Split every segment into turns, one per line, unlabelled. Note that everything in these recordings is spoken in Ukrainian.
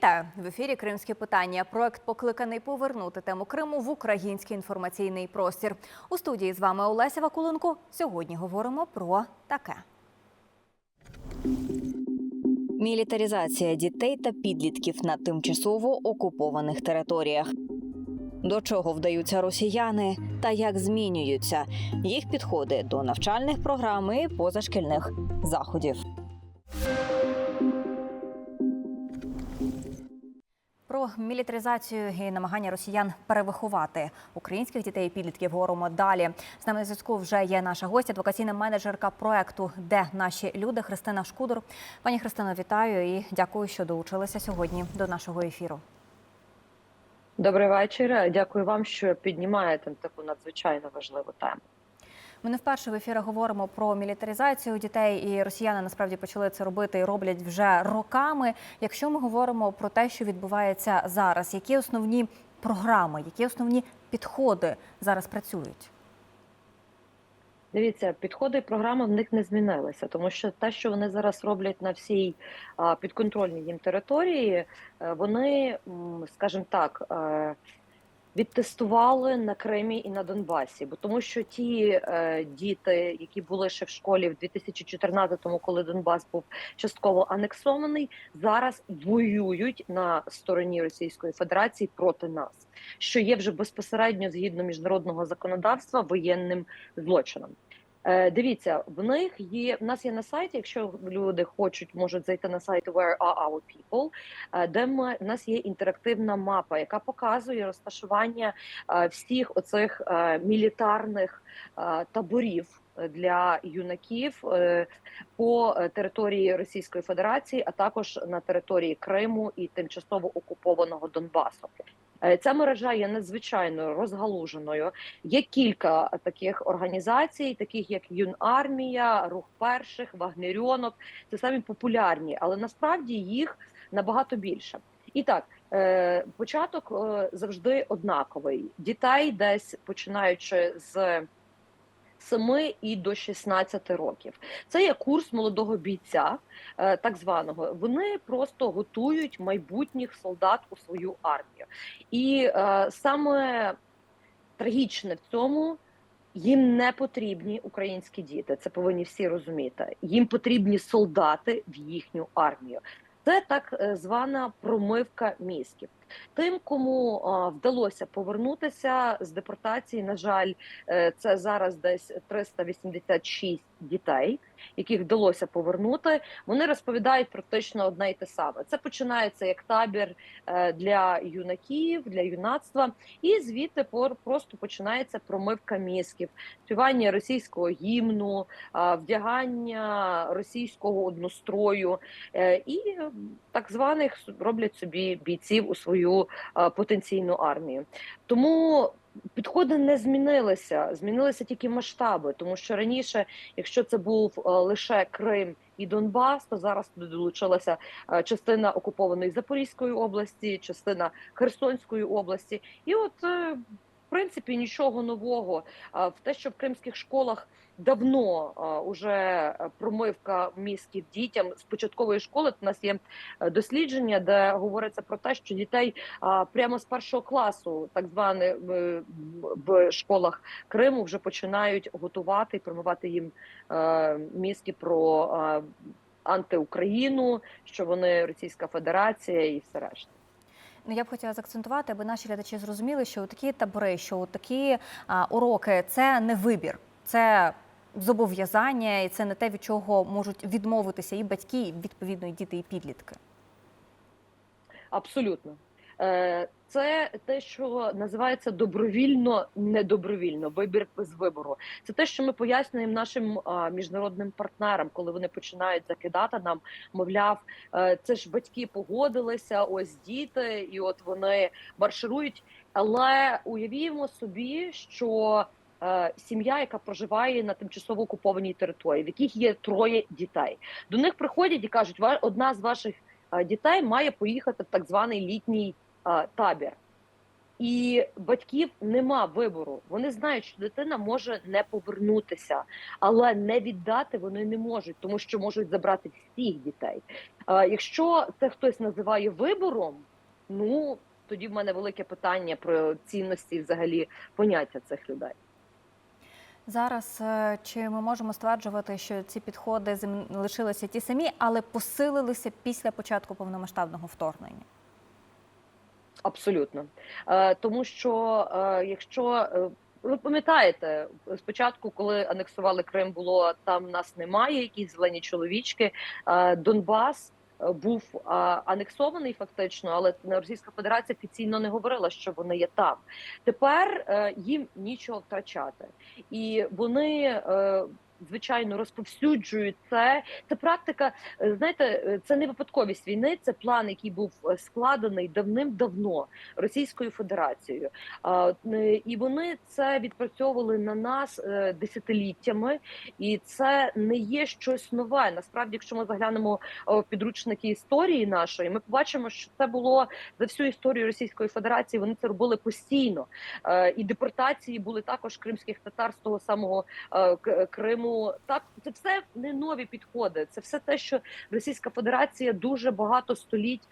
Вітаю в ефірі Кримське питання. Проект покликаний повернути тему Криму в український інформаційний простір. У студії з вами Олеся Вакуленко. Сьогодні говоримо про таке. Мілітаризація дітей та підлітків на тимчасово окупованих територіях. До чого вдаються росіяни та як змінюються їх підходи до навчальних програм і позашкільних заходів. Про мілітаризацію і намагання росіян перевиховати українських дітей і підлітків говоримо далі. З нами на зв'язку вже є наша гостя, адвокаційна менеджерка проекту Де наші люди Христина Шкудор. Пані Христино, вітаю і дякую, що долучилися сьогодні до нашого ефіру.
Добрий вечір. Дякую вам, що піднімаєте таку надзвичайно важливу тему.
Ми не вперше в ефірі говоримо про мілітаризацію дітей, і росіяни насправді почали це робити і роблять вже роками. Якщо ми говоримо про те, що відбувається зараз, які основні програми, які основні підходи зараз працюють?
Дивіться, підходи і програми в них не змінилися, тому що те, що вони зараз роблять на всій підконтрольній їм території, е, вони, скажімо так, е, відтестували на Кримі і на Донбасі. Бо тому, що ті е, діти, які були ще в школі в 2014-му, коли Донбас був частково анексований, зараз воюють на стороні Російської Федерації проти нас, що є вже безпосередньо згідно міжнародного законодавства воєнним злочином. Е, Дивіться, в них є в нас є на сайті. Якщо люди хочуть, можуть зайти на сайт Where are our people, е, де ми в нас є інтерактивна мапа, яка показує розташування е, всіх оцих мілітарних таборів для юнаків по території Російської Федерації, а також на території Криму і тимчасово окупованого Донбасу. Е, Ця мережа є надзвичайно розгалуженою. Є кілька таких організацій, таких як Юнармія, Рух перших, Вагнерьонок. Це самі популярні, але насправді їх набагато більше. І так, е, початок е, завжди однаковий. Дітей десь починаючи з 7 і до 16 років. Це є курс молодого бійця, е, так званого. Вони просто готують майбутніх солдат у свою армію. І е, саме трагічне в цьому. Їм не потрібні українські діти. Це повинні всі розуміти. Їм потрібні солдати в їхню армію. Це так е, звана промивка мізків. Тим, кому вдалося повернутися з депортації, на жаль, е, це зараз десь 386 дітей, яких вдалося повернути. Вони розповідають практично одне й те саме. Це починається як табір е, для юнаків, для юнацтва, і звідти просто починається промивка мізків, співання російського гімну, вдягання російського однострою е, і так званих роблять собі бійців у свою е, потенційну армію. Тому підходи не змінилися, змінилися тільки масштаби, тому що раніше, якщо це був е, лише Крим і Донбас, то зараз туди долучилася е, частина окупованої Запорізької області, частина Херсонської області, і от. Принципі, нічого нового в те, що в кримських школах давно уже е, промивка мізків дітям з початкової школи. У нас є е, дослідження, де говориться про те, що дітей прямо з першого класу, так зване в, школах Криму, вже починають готувати і промивати їм е, мізки про антиукраїну, що вони Російська Федерація і все решта.
Ну, я б хотіла заакцентувати, аби наші глядачі зрозуміли, що такі табори, що такі а, уроки це не вибір, це зобов'язання, і це не те, від чого можуть відмовитися і батьки, і відповідно і діти, і підлітки.
Абсолютно. Е, Це те, що називається добровільно, недобровільно, вибір без вибору. Це те, що ми пояснюємо нашим міжнародним партнерам, коли вони починають закидати нам, мовляв, е, це ж батьки погодилися, ось діти, і от вони марширують. Але уявімо собі, що е, сім'я, яка проживає на тимчасово окупованій території, в яких є троє дітей, до них приходять і кажуть, «Ва- одна з ваших дітей має поїхати в так званий літній табір. і батьків нема вибору. Вони знають, що дитина може не повернутися, але не віддати вони не можуть, тому що можуть забрати всіх дітей. Якщо це хтось називає вибором, ну тоді в мене велике питання про цінності, взагалі поняття цих людей.
Зараз е, чи ми можемо стверджувати, що ці підходи лишилися ті самі, але посилилися після початку повномасштабного вторгнення?
Абсолютно, е, тому що е, якщо е, ви пам'ятаєте, спочатку, коли анексували Крим, було там нас немає, якісь зелені чоловічки. Донбас був анексований фактично, але Російська Федерація офіційно не говорила, що вони є там. Тепер їм нічого втрачати, і вони. Звичайно, розповсюджують це. Це практика. е, Знаєте, е, це не випадковість війни. Це план, який був е, складений давним-давно Російською Федерацією. І вони це відпрацьовували на нас десятиліттями, і це не є щось нове. Насправді, якщо ми заглянемо в підручники історії нашої, ми побачимо, що це було за всю історію Російської Федерації. Вони це робили постійно. І депортації були також кримських татар з того самого е, Криму. Так, це все не нові підходи. Це все те, що Російська Федерація дуже багато століть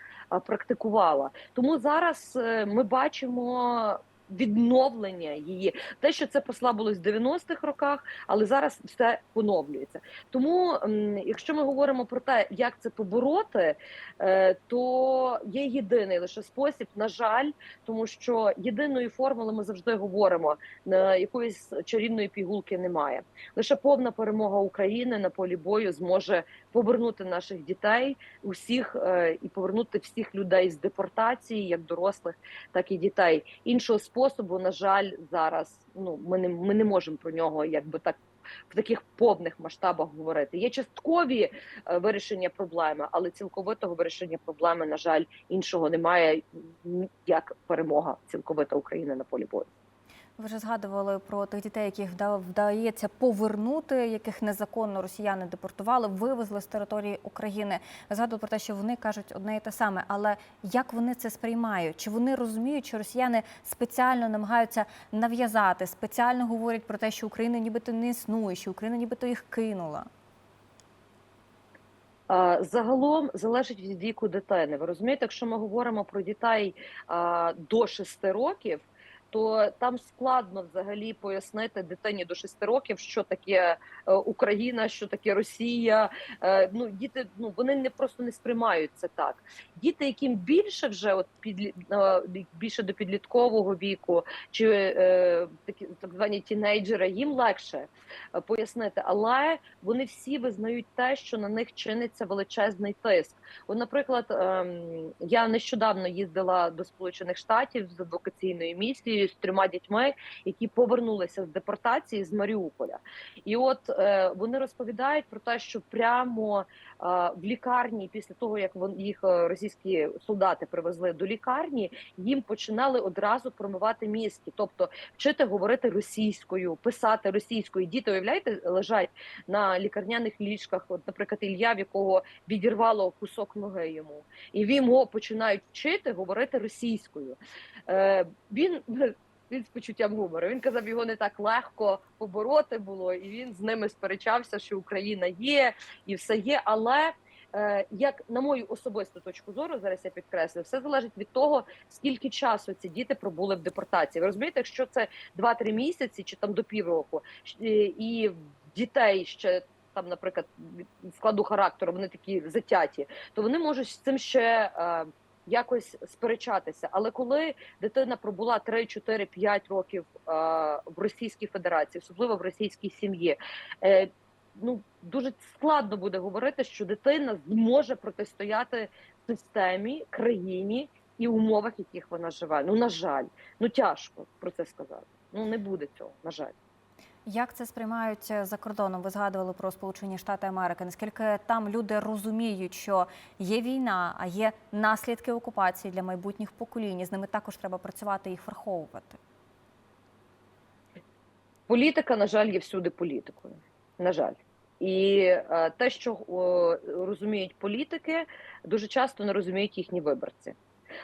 практикувала. Тому зараз е, ми бачимо. Відновлення її, те, що це послабилось в 90-х роках, але зараз все поновлюється. Тому, якщо ми говоримо про те, як це побороти, е, то є єдиний лише спосіб, на жаль, тому що єдиної формули ми завжди говоримо, якоїсь чарівної пігулки немає. Лише повна перемога України на полі бою зможе повернути наших дітей, усіх е, і повернути всіх людей з депортації, як дорослих, так і дітей. Іншого способу, на жаль, зараз ну ми не ми не можемо про нього, якби так. В таких повних масштабах говорити є часткові е, вирішення проблеми, але цілковитого вирішення проблеми, на жаль, іншого немає як перемога цілковита України на полі бою.
Ви вже згадували про тих дітей, яких вда- вдається повернути, яких незаконно росіяни депортували, вивезли з території України. Ви згадували про те, що вони кажуть одне і те саме. Але як вони це сприймають? Чи вони розуміють, що росіяни спеціально намагаються нав'язати, спеціально говорять про те, що Україна нібито не існує, що Україна нібито їх кинула?
Загалом залежить від віку дитини. Ви розумієте, якщо ми говоримо про дітей до 6 років, то там складно взагалі пояснити дитині до 6 років, що таке е, Україна, що таке Росія. Е, Ну діти ну вони не просто не сприймають це так. Діти, яким більше вже от під більше до підліткового віку, чи е, такі так звані тінейджери, їм легше е, пояснити, але вони всі визнають те, що на них чиниться величезний тиск. От, наприклад, ем, я нещодавно їздила до Сполучених Штатів з адвокаційною місією з трьома дітьми, які повернулися з депортації з Маріуполя, і от е, вони розповідають про те, що прямо е, в лікарні, після того як вон їх е, російські солдати привезли до лікарні, їм починали одразу промивати мізки, тобто вчити говорити російською, писати російською. Діти уявляєте, лежать на лікарняних ліжках. От, наприклад, Ілля, в якого відірвало кусок ноги йому, і він його починають вчити говорити російською. Е, він він з почуттям гумору. Він казав, його не так легко побороти було, і він з ними сперечався, що Україна є і все є. Але е, як на мою особисту точку зору, зараз я підкреслю, все залежить від того, скільки часу ці діти пробули в депортації. Ви розумієте, якщо це 2-3 місяці чи там до півроку, е, і дітей ще. Там, наприклад, складу характеру вони такі затяті, то вони можуть з цим ще якось сперечатися. Але коли дитина пробула 3, 4, 5 років е, в Російській Федерації, особливо в російській сім'ї, е, ну дуже складно буде говорити, що дитина зможе протистояти системі, країні і умовах, в яких вона живе. Ну на жаль, ну тяжко про це сказати. Ну не буде цього, на жаль.
Як це сприймають за кордоном? Ви згадували про Сполучені Штати Америки. Наскільки там люди розуміють, що є війна, а є наслідки окупації для майбутніх поколінь, з ними також треба працювати і їх враховувати?
Політика, на жаль, є всюди політикою. На жаль. І е, те, що о, розуміють політики, дуже часто не розуміють їхні виборці.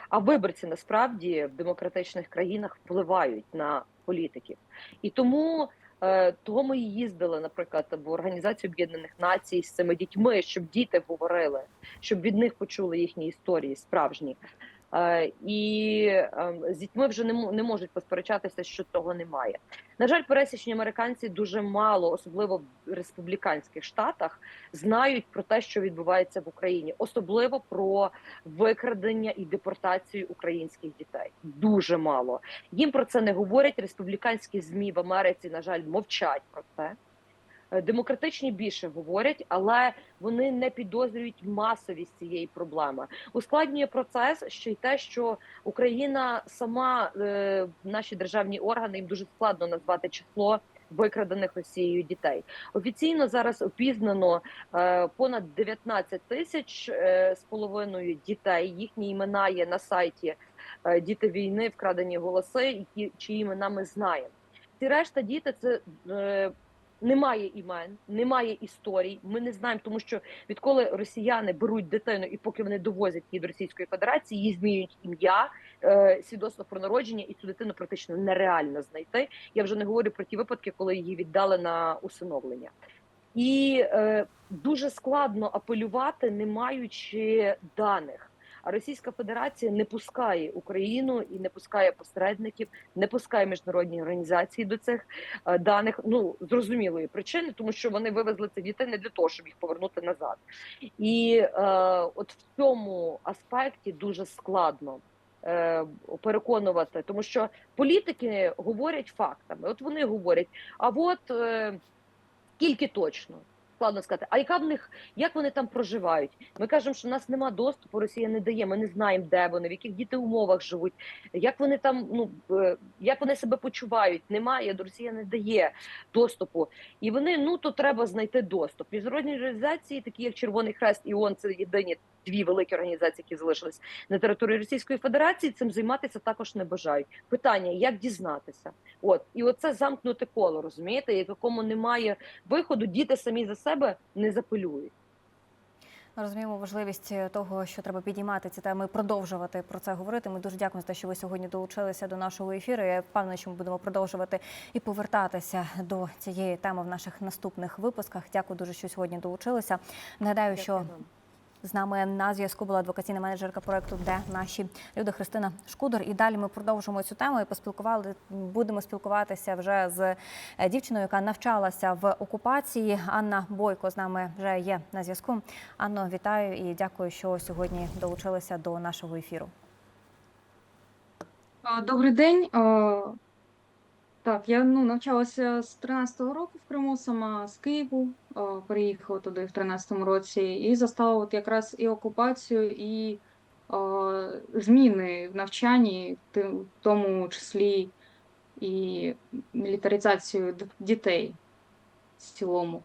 А виборці насправді в демократичних країнах впливають на політиків. І тому е, того ми і їздили, наприклад, в Організацію Об'єднаних Націй з цими дітьми, щоб діти говорили, щоб від них почули їхні історії справжні. Е, І е, з дітьми вже не можуть посперечатися, що того немає. На жаль, пересічні американці дуже мало, особливо в республіканських штатах, знають про те, що відбувається в Україні, особливо про викрадення і депортацію українських дітей. Дуже мало їм про це не говорять. Республіканські змі в Америці, на жаль, мовчать про це. Е, Демократичні більше говорять, але вони не підозрюють масовість цієї проблеми. Ускладнює процес ще й те, що Україна сама е, наші державні органи їм дуже складно назвати число викрадених Росією дітей. Офіційно зараз опізнано е, понад 19 тисяч е, з половиною дітей. Їхні імена є на сайті е, Діти війни, вкрадені голоси, які чиї імена ми знаємо. Ці решта діти це. Е, немає імен, немає історій. Ми не знаємо, тому що відколи росіяни беруть дитину і поки вони довозять її до Російської Федерації, їй змінюють ім'я, е, свідоцтво про народження, і цю дитину практично нереально знайти. Я вже не говорю про ті випадки, коли її віддали на усиновлення. І е, дуже складно апелювати, не маючи даних. А Російська Федерація не пускає Україну і не пускає посередників, не пускає міжнародні організації до цих е, даних. Ну зрозумілої причини, тому що вони вивезли цих дітей не для того, щоб їх повернути назад. І е, от в цьому аспекті дуже складно е, переконувати, тому що політики говорять фактами. От вони говорять, а от е, скільки точно. Складно сказати, а яка в них, як вони там проживають? Ми кажемо, що в нас нема доступу, Росія не дає. Ми не знаємо, де вони, в яких діти умовах живуть, як вони там, ну е, як вони себе почувають. Немає, Росія не дає доступу. І вони ну то треба знайти доступ. Міжнародні організації, такі як Червоний Хрест і ООН, це єдині дві великі організації, які залишились на території Російської Федерації. Цим займатися також не бажають. Питання: як дізнатися? От і оце замкнуте коло, розумієте, якому немає виходу, діти самі за себе не запилюють.
Розуміємо важливість того, що треба підіймати ці теми, продовжувати про це говорити. Ми дуже дякуємо за те, що ви сьогодні долучилися до нашого ефіру. Я впевнена, що ми будемо продовжувати і повертатися до цієї теми в наших наступних випусках. Дякую дуже, що сьогодні долучилися. Нагадаю, що. З нами на зв'язку була адвокаційна менеджерка проекту, де наші люди Христина Шкудор. І далі ми продовжимо цю тему і поспілкували. Будемо спілкуватися вже з е, дівчиною, яка навчалася в окупації. Анна Бойко з нами вже є на зв'язку. Анно, вітаю і дякую, що сьогодні долучилися до нашого ефіру.
Добрий день. Так, я ну, навчалася з 13-го року в Криму, сама з Києву, а, переїхала туди в 13-му році і застала от якраз і окупацію, і а, зміни в навчанні, в тому числі і мілітаризацію дітей в цілому.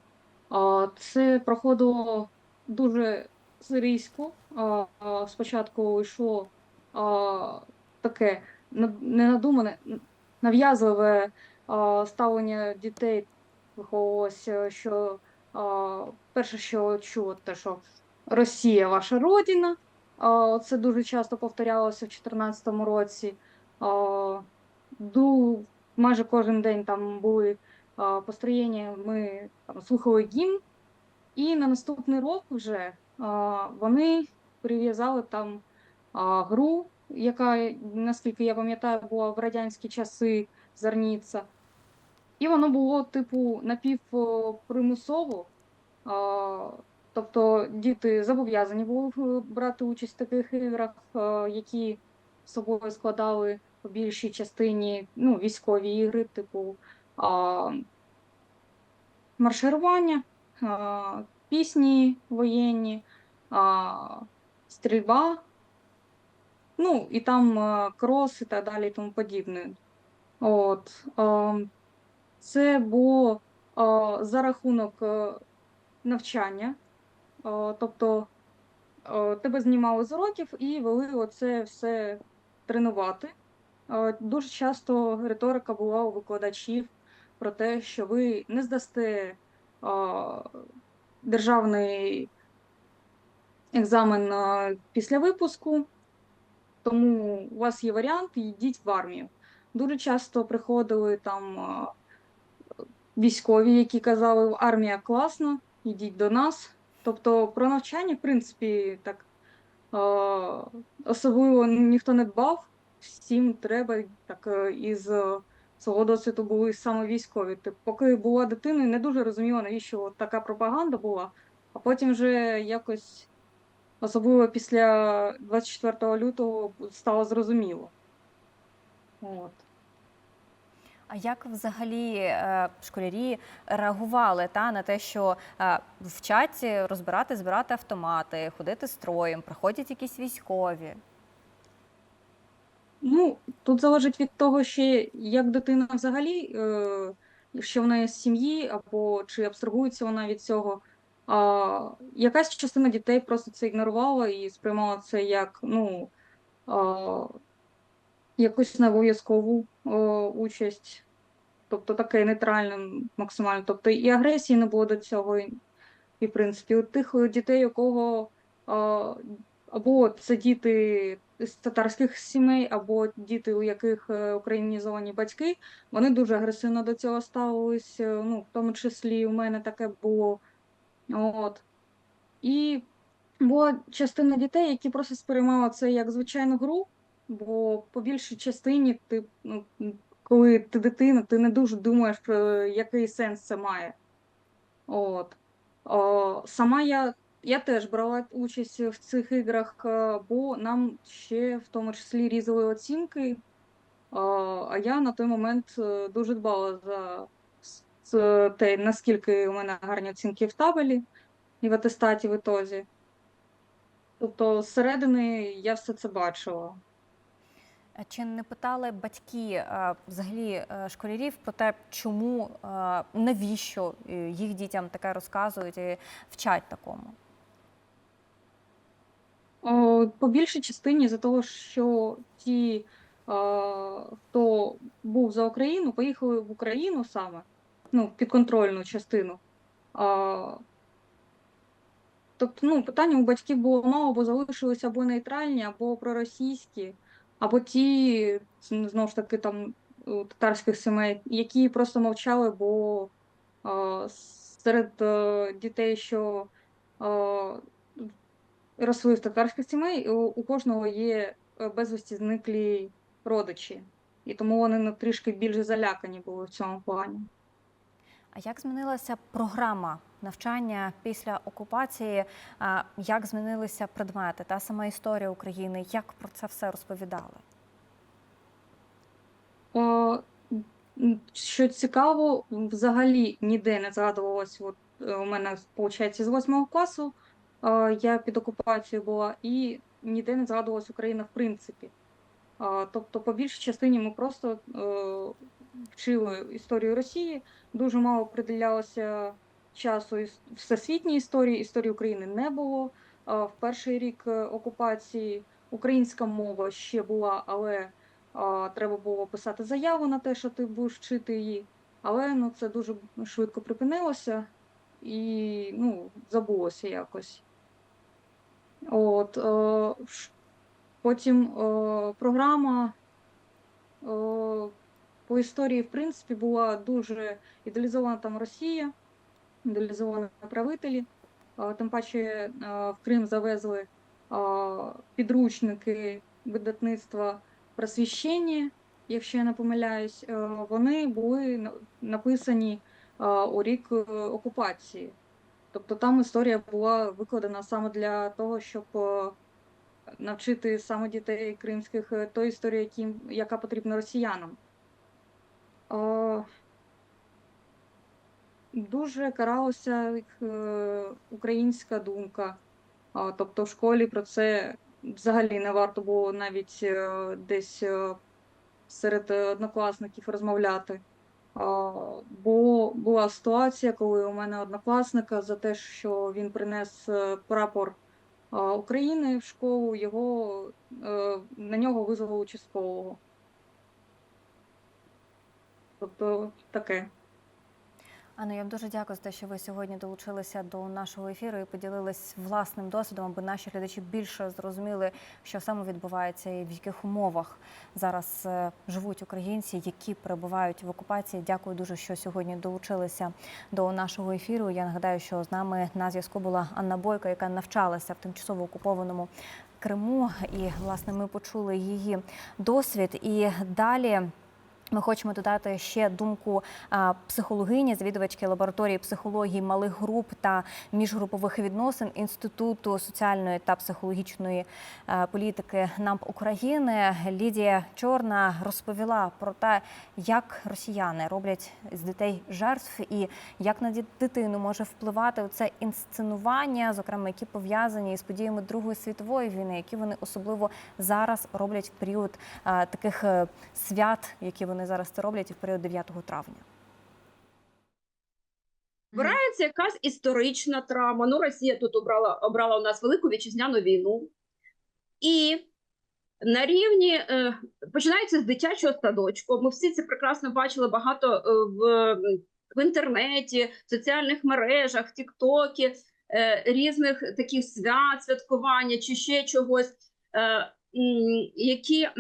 А, Це проходило дуже сирійсько. А, Спочатку йшло а, таке над- ненадумане, нав'язливе ставлення дітей виховувалося, що перше, що чула, те, що Росія ваша родина. Це дуже часто повторялося в 2014 році. Майже кожен день там були построєння, ми там, слухали гімн, і на наступний рок вже вони прив'язали там гру, яка, наскільки я пам'ятаю, була в радянські часи Зарніця. І воно було, типу, напівпримусово. Тобто діти зобов'язані були брати участь в таких іграх, які собою складали по більшій частині ну, військові ігри, типу марширування, пісні воєнні, стрільба, ну і там крос і так далі і тому подібне. От, це було за рахунок е, навчання, тобто тебе знімали з уроків і вели оце все тренувати. Дуже часто риторика була у викладачів про те, що ви не здасте державний екзамен після випуску, тому у вас є варіант, йдіть в армію. Дуже часто приходили там е, військові, які казали, армія класна, йдіть до нас. Тобто про навчання, в принципі, так е, особливо ніхто не дбав, всім треба так е, із свого досвіду були саме військові. Типу, поки була дитиною, не дуже розуміла, навіщо така пропаганда була, а потім вже якось, особливо після 24 лютого, стало зрозуміло. От.
А як взагалі е, школярі реагували та на те, що е, вчать розбирати, збирати автомати, ходити строєм, приходять якісь військові?
Ну, тут залежить від того, ще як дитина взагалі, е, якщо вона є з сім'ї, або чи абстрагується вона від цього. А, якась частина дітей просто це ігнорувала і сприймала це як ну, а, якусь необов'язкову участь, тобто таке нейтральне максимально. Тобто і агресії не було до цього. І, і в принципі, у тих дітей, у кого а, або це діти з татарських сімей, або діти, у яких е, українізовані батьки, вони дуже агресивно до цього ставились. е, Ну, в тому числі у мене таке було. От. І була частина дітей, які просто сприймали це як звичайну гру, бо по більшій частині ти, ну, коли ти дитина, ти не дуже думаєш про який сенс це має. От. О, сама я, я теж брала участь в цих іграх, е, бо нам ще в тому числі різали оцінки. А, а я на той момент е, дуже дбала за те, наскільки у мене гарні оцінки в табелі і в атестаті в ітозі. Тобто зсередини я все це бачила.
Чи не питали батьки е, взагалі е, школярів про те, чому, е, навіщо їх дітям таке розказують і вчать такому?
По більшій частині за того, що ті, хто був за Україну, поїхали в Україну саме, ну, підконтрольну частину. А, Тобто, ну, питання у батьків було мало, бо залишилися або нейтральні, або проросійські, або ті, знову ж таки, там у татарських сімей, які просто мовчали, бо а, серед е, дітей, що а, росли в татарських сімей, у, у кожного є е, безвісті зниклі родичі. І тому вони ну, трішки більш залякані були в цьому плані.
А як змінилася програма навчання після окупації? Як змінилися предмети та сама історія України? Як про це все розповідали?
О, що цікаво, взагалі ніде не згадувалось. От е, у мене виходить з восьмого класу е, я під окупацією була, і ніде не згадувалась Україна в принципі. А, Тобто, по більшій частині ми просто е, вчили історію Росії, дуже мало приділялося часу всесвітній історії, історії України не було. В перший рік е, окупації українська мова ще була, але треба було писати заяву на те, що ти будеш вчити її. Але ну, це дуже швидко припинилося і ну, забулося якось. От, е, потім е, програма по історії, в принципі, була дуже ідеалізована там Росія, ідеалізовані правителі. Тим паче в Крим завезли підручники видатництва просвіщення, якщо я не помиляюсь, вони були написані у рік е, окупації. Тобто там історія була викладена саме для того, щоб е, навчити саме дітей кримських е, той історії, яка потрібна росіянам. Дуже каралася е, українська думка. Тобто в школі про це взагалі не варто було навіть е, десь е, серед однокласників розмовляти. Бо була ситуація, коли у мене однокласника за те, що він принес прапор України в школу, його на нього визвали участкового. Тобто таке.
Анна, я вам дуже дякую за те, що ви сьогодні долучилися до нашого ефіру і поділились власним досвідом, аби наші глядачі більше зрозуміли, що саме відбувається і в яких умовах зараз е, живуть українці, які перебувають в окупації. Дякую дуже, що сьогодні долучилися до нашого ефіру. Я нагадаю, що з нами на зв'язку була Анна Бойко, яка навчалася в тимчасово окупованому Криму. І власне ми почули її досвід. І далі. Ми хочемо додати ще думку психологині, завідувачки лабораторії психології малих груп та міжгрупових відносин Інституту соціальної та психологічної е, політики НАМП України. Лідія Чорна розповіла про те, як росіяни роблять з дітей жертв і як на дитину може впливати це інсценування, зокрема, які пов'язані з подіями Другої світової війни, які вони особливо зараз роблять в період е, таких е, свят, які вони зараз це роблять, в період 9 травня.
Вбирається якась історична травма. Ну, Росія тут обрала, обрала у нас велику вітчизняну війну. І на рівні е, починається з дитячого садочку. Ми всі це прекрасно бачили багато е, в, в інтернеті, в соціальних мережах, Тіктокі, е, різних таких свят, святкування чи ще чогось, е, які е,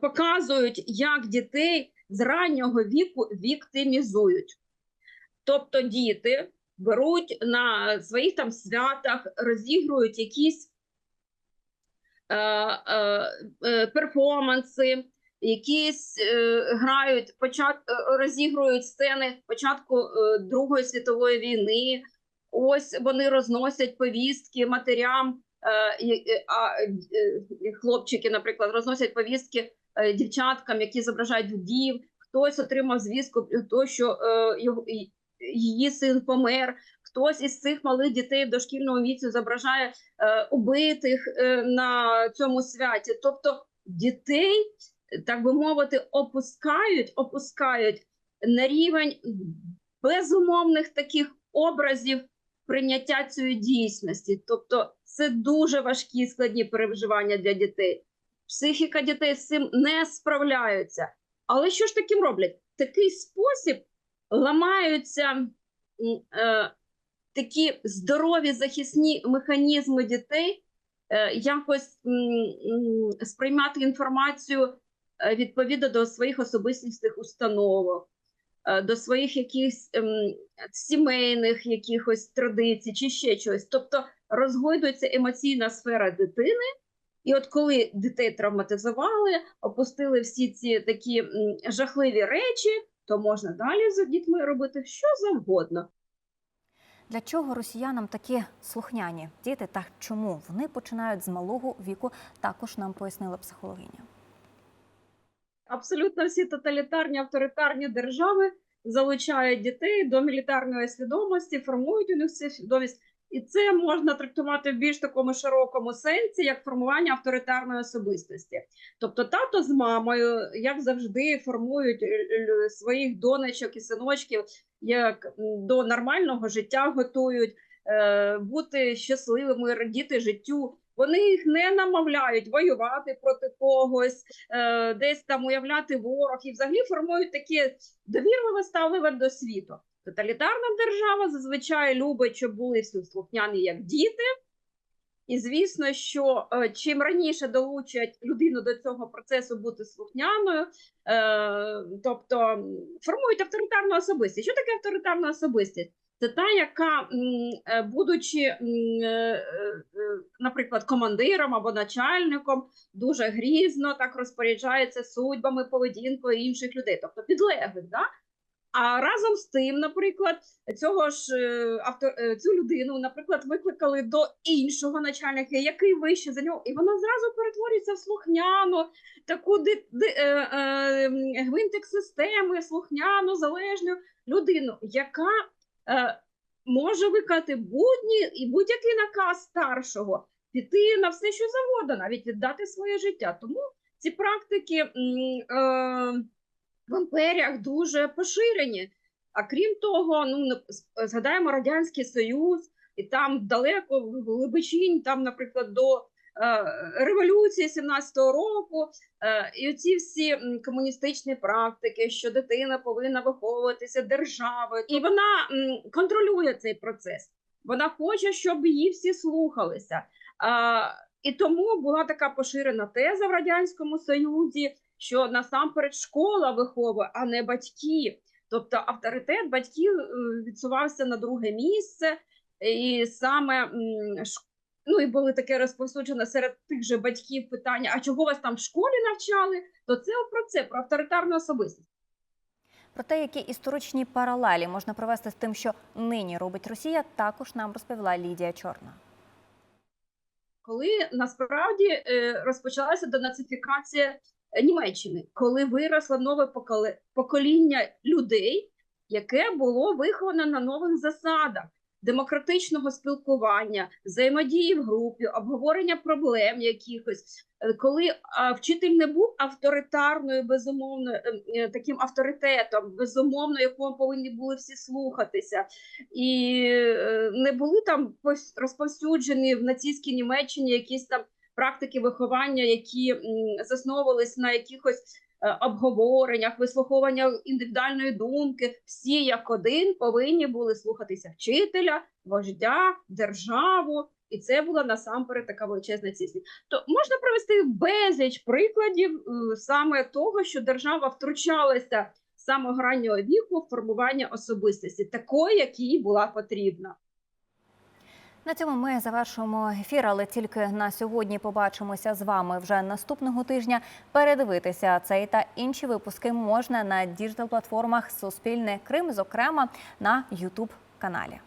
показують, як дітей з раннього віку віктимізують. Тобто діти беруть на своїх там святах, розігрують якісь е, е, е, перформанси, якісь е, грають, почат, е, розігрують сцени початку е, Другої світової війни. Ось вони розносять повістки матерям, е, а е, хлопчики, наприклад, розносять повістки е, дівчаткам, які зображають вдів. Хтось отримав звістку про те, що е, її син помер. Хтось із цих малих дітей в дошкільному віці зображає е, убитих е, на цьому святі. Тобто дітей, так би мовити, опускають, опускають на рівень безумовних таких образів прийняття цієї дійсності. Тобто, це дуже важкі складні переживання для дітей. Психіка дітей з цим не справляються. Але що ж таким роблять? Такий спосіб ламаються е, такі здорові захисні механізми дітей, е, якось м, сприймати інформацію е, відповідно до своїх особистісних установок, до своїх якихось ем, сімейних якихось традицій чи ще чогось. Тобто розгойдується емоційна сфера дитини. І от коли дітей травматизували, опустили всі ці такі жахливі речі, то можна далі з дітьми робити що завгодно.
Для чого росіянам такі слухняні діти та чому вони починають з малого віку? Також нам пояснила психологиня.
Абсолютно всі тоталітарні авторитарні держави залучають дітей до мілітарної свідомості, формують у них цю свідомість. І це можна трактувати в більш такому широкому сенсі, як формування авторитарної особистості. Тобто, тато з мамою, як завжди, формують е, е, своїх донечок і синочків, як до нормального життя готують, е, бути щасливими, радіти життю. Вони їх не намовляють воювати проти когось, е, десь там уявляти ворог і взагалі формують таке довірливе ставлення до світу. Тоталітарна держава зазвичай любить, щоб були всі слухняні як діти. І звісно, що е, чим раніше долучать людину до цього процесу бути слухняною, е, тобто формують авторитарну особистість. Що таке авторитарна особистість? Це та, яка, е, будучи, е, е, наприклад, командиром або начальником, дуже грізно так розпоряджається судьбами, поведінкою інших людей, тобто підлеглих. Да? А разом з тим, наприклад, цього ж авто, е, цю людину, наприклад, викликали до іншого начальника, який вище за нього, і вона зразу перетворюється в слухняну, таку ди, ди, е, е, гвинтик системи, слухняну, залежну людину, яка може викати будні і будь-який наказ старшого, піти на все, що завгодно, навіть віддати своє життя. Тому ці практики. Е, в імперіях дуже поширені. А крім того, ну згадаємо Радянський Союз, і там далеко в глибичінь, там, наприклад, до революції 17-го року, е, і оці всі комуністичні практики, що дитина повинна виховуватися державою, і вона контролює цей процес. Вона хоче, щоб її всі слухалися. І тому була така поширена теза в радянському союзі, що насамперед школа виховує, а не батьки. Тобто авторитет батьків е, відсувався на друге місце, і саме ну і були таке розповсюджене серед тих же батьків питання: а чого вас там в школі навчали? То це про це, про авторитарну особистість.
Про те, які історичні паралелі можна провести з тим, що нині робить Росія, також нам розповіла Лідія Чорна.
коли насправді е, розпочалася денацифікація е, Німеччини, коли виросло нове покоління людей, яке було виховане на нових засадах демократичного спілкування, взаємодії в групі, обговорення проблем якихось. Е, Коли вчитель не був авторитарною, безумовно, е, е, таким авторитетом, безумовно, якому повинні були всі слухатися, і е, не були там розповсюджені в нацистській Німеччині якісь там практики виховання, які засновувались на якихось обговореннях, вислуховування індивідуальної думки. Всі як один повинні були слухатися вчителя, вождя, державу. І це була насамперед така величезна цінність. То можна привести безліч прикладів е, саме того, що держава втручалася з самого раннього віку в формування особистості, такої, як їй була потрібна.
На цьому ми завершуємо ефір, але тільки на сьогодні побачимося з вами вже наступного тижня. Передивитися цей та інші випуски можна на діджитал платформах Суспільне Крим, зокрема на Ютуб каналі.